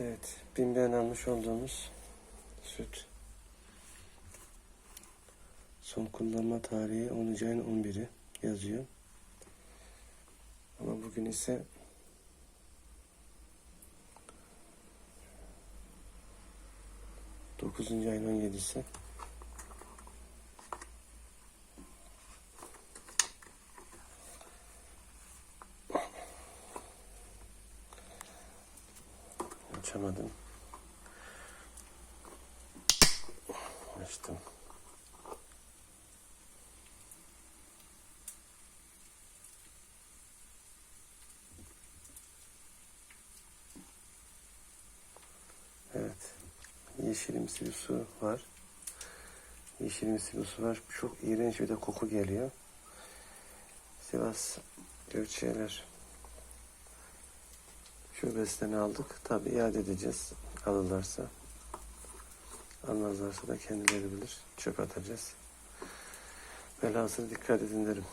Evet, Bimbe'den almış olduğumuz süt. Son kullanma tarihi 10. ayın 11'i yazıyor. Ama bugün ise Dokuzuncu ayın 17'si. Açamadım. Açtım. Evet. Yeşilimsi bir su var. Yeşilimsi bir su var. Çok iğrenç bir de koku geliyor. Sivas Gökçeler şubesinden aldık. Tabi iade edeceğiz alırlarsa. Almazlarsa da kendileri bilir. Çöp atacağız. Velhasıl dikkat edin derim.